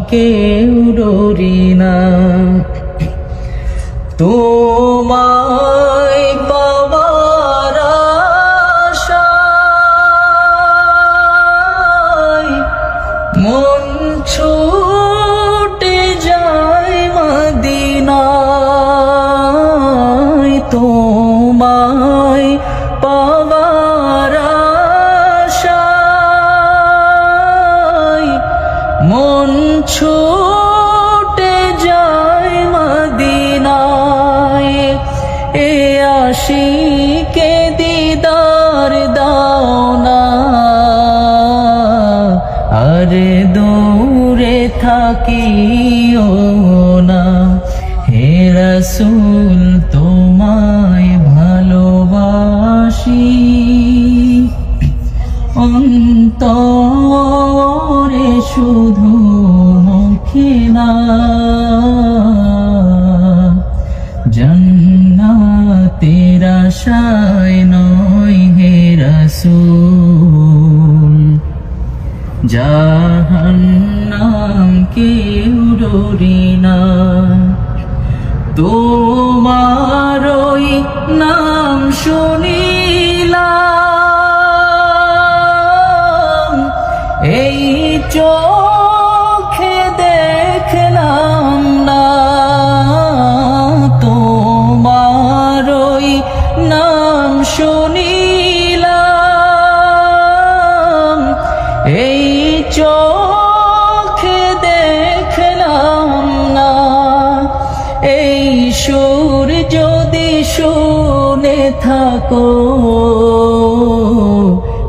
কেউ ডরি না। তোমায় পাওয়ার মন ছুটে যায় মদিনায়। তোমায় পাওয়ার মন ছুটে যায় মদিনায়। এ আশিকে দিদার দাও না আরে দূরে থাকিও না। হে রসুল তোমায় অন্তরে শুধু মুখে না, জন্নাতের আশায় নয় হে রসুল। জাহান্নাম কেউ ডরি না, তোমার নাম শুনিলাম চোখে দেখলাম না তোমার ওই নাম শুনিলাম। এই চোখে দেখলাম না। এই সুর যদি শুনে থাকো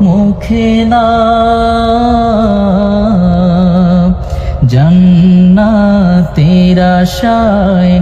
মুখে না। জন্নাতের আশায়